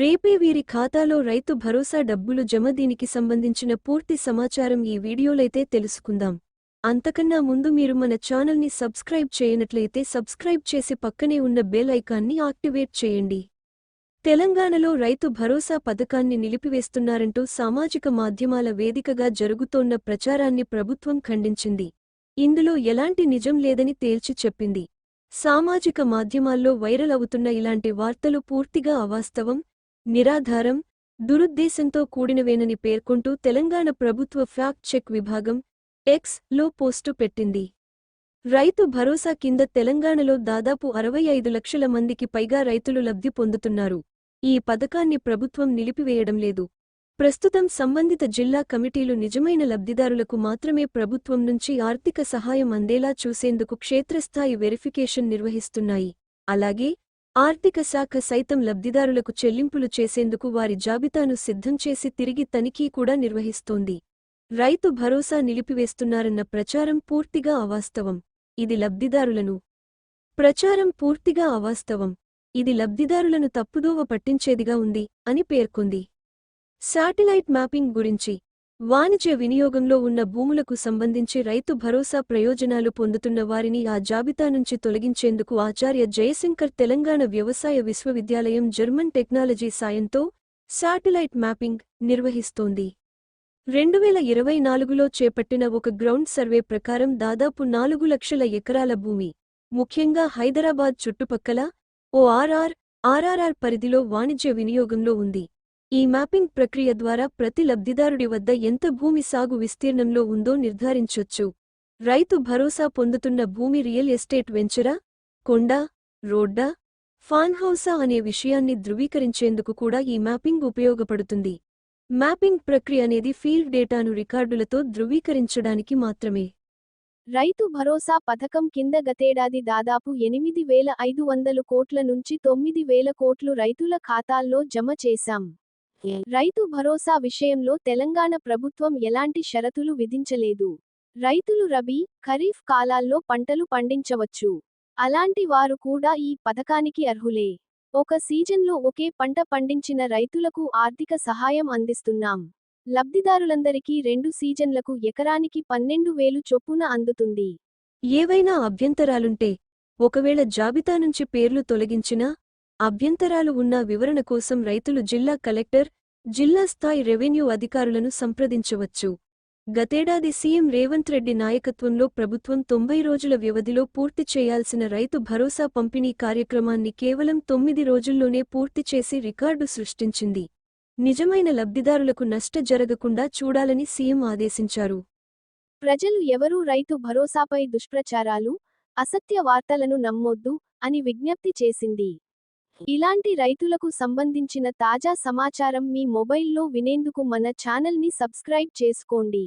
రేపే వీరి ఖాతాలో రైతు భరోసా డబ్బులు జమ దీనికి సంబంధించిన పూర్తి సమాచారం ఈ వీడియోలైతే తెలుసుకుందాం. అంతకన్నా ముందు మీరు మన ఛానల్ని సబ్స్క్రైబ్ చేయనట్లయితే సబ్స్క్రైబ్ చేసి పక్కనే ఉన్న బెల్ ఐకాన్ని యాక్టివేట్ చేయండి. తెలంగాణలో రైతు భరోసా పథకాన్ని నిలిపివేస్తున్నారంటూ సామాజిక మాధ్యమాల వేదికగా జరుగుతోన్న ప్రచారాన్ని ప్రభుత్వం ఖండించింది. ఇందులో ఎలాంటి నిజం లేదని తేల్చి చెప్పింది. సామాజిక మాధ్యమాల్లో వైరల్ అవుతున్న ఇలాంటి వార్తలు పూర్తిగా అవాస్తవం నిరాధారం దురుద్దేశంతో కూడినవేనని పేర్కొంటూ తెలంగాణ ప్రభుత్వ ఫ్యాక్ట్ చెక్ విభాగం ఎక్స్లో పోస్టు పెట్టింది. రైతు భరోసా కింద తెలంగాణలో దాదాపు అరవై ఐదు లక్షల మందికి పైగా రైతులు లబ్ధి పొందుతున్నారు. ఈ పథకాన్ని ప్రభుత్వం నిలిపివేయడం లేదు. ప్రస్తుతం సంబంధిత జిల్లా కమిటీలు నిజమైన లబ్ధిదారులకు మాత్రమే ప్రభుత్వం నుంచి ఆర్థిక సహాయం అందేలా చూసేందుకు క్షేత్రస్థాయి వెరిఫికేషన్ నిర్వహిస్తున్నాయి. అలాగే ఆర్థిక శాఖ సైతం లబ్ధిదారులకు చెల్లింపులు చేసేందుకు వారి జాబితాను సిద్ధం చేసి తిరిగి తనిఖీ కూడా నిర్వహిస్తోంది. రైతు భరోసా నిలిపివేస్తున్నారన్న ప్రచారం పూర్తిగా అవాస్తవం. ఇది లబ్ధిదారులను. ప్రచారం పూర్తిగా అవాస్తవం. ఇది లబ్ధిదారులను తప్పుదోవ పట్టించేదిగా ఉంది అని పేర్కొంది. శాటిలైట్ మ్యాపింగ్ గురించి వాణిజ్య వినియోగంలో ఉన్న భూములకు సంబంధించి రైతు భరోసా ప్రయోజనాలు పొందుతున్న వారిని ఆ జాబితా నుంచి తొలగించేందుకు ఆచార్య జయశంకర్ తెలంగాణ వ్యవసాయ విశ్వవిద్యాలయం జర్మన్ టెక్నాలజీ సాయంతో శాటిలైట్ మ్యాపింగ్ నిర్వహిస్తోంది. రెండువేల ఇరవై నాలుగులో చేపట్టిన ఒక గ్రౌండ్ సర్వే ప్రకారం దాదాపు నాలుగు లక్షల ఎకరాల భూమి ముఖ్యంగా హైదరాబాద్ చుట్టుపక్కల ఓ ఆర్ఆర్ ఆర్ఆర్ఆర్ పరిధిలో వాణిజ్య వినియోగంలో ఉంది. ఈ మ్యాపింగ్ ప్రక్రియ ద్వారా ప్రతి లబ్ధిదారుడి వద్ద ఎంత భూమి సాగు విస్తీర్ణంలో ఉందో నిర్ధారించొచ్చు. రైతు భరోసా పొందుతున్న భూమి రియల్ ఎస్టేట్ వెంచరా కొండ రోడ్డా ఫాన్హౌసా అనే విషయాన్ని ధృవీకరించేందుకు కూడా ఈ మ్యాపింగ్ ఉపయోగపడుతుంది. మ్యాపింగ్ ప్రక్రియ అనేది ఫీల్డ్ డేటాను రికార్డులతో ధృవీకరించడానికి మాత్రమే. రైతు భరోసా పథకం కింద గతేడాది దాదాపు ఎనిమిది వేల ఐదు వందలు కోట్ల నుంచి తొమ్మిది వేల కోట్లు రైతుల ఖాతాల్లో జమ చేశాం. రైతు భరోసా విషయంలో తెలంగాణ ప్రభుత్వం ఎలాంటి షరతులు విధించలేదు. రైతులు రబీ ఖరీఫ్ కాలాల్లో పంటలు పండించవచ్చు. అలాంటి వారు కూడా ఈ పథకానికి అర్హులే. ఒక సీజన్లో ఒకే పంట పండించిన రైతులకు ఆర్థిక సహాయం అందిస్తున్నాం. లబ్ధిదారులందరికీ రెండు సీజన్లకు ఎకరానికి పన్నెండు వేలు చొప్పున అందుతుంది. ఏవైనా అభ్యంతరాలుంటే ఒకవేళ జాబితా నుంచి పేర్లు తొలగించినా అభ్యంతరాలు ఉన్న వివరణ కోసం రైతులు జిల్లా కలెక్టర్ జిల్లా స్థాయి రెవెన్యూ అధికారులను సంప్రదించవచ్చు. గతేడాది సీఎం రేవంత్ రెడ్డి నాయకత్వంలో ప్రభుత్వం తొంభై రోజుల వ్యవధిలో పూర్తి చేయాల్సిన రైతు భరోసా పంపిణీ కార్యక్రమాన్ని కేవలం తొమ్మిది రోజుల్లోనే పూర్తి చేసి రికార్డు సృష్టించింది. నిజమైన లబ్ధిదారులకు నష్ట జరగకుండా చూడాలని సీఎం ఆదేశించారు. ప్రజలు ఎవరూ రైతు భరోసాపై దుష్ప్రచారాలు అసత్య వార్తలను నమ్మొద్దు అని విజ్ఞప్తి చేసింది. ఇలాంటి రైతులకు సంబంధించిన తాజా సమాచారం మీ మొబైల్లో వినేందుకు మన ఛానల్ని సబ్స్క్రైబ్ చేసుకోండి.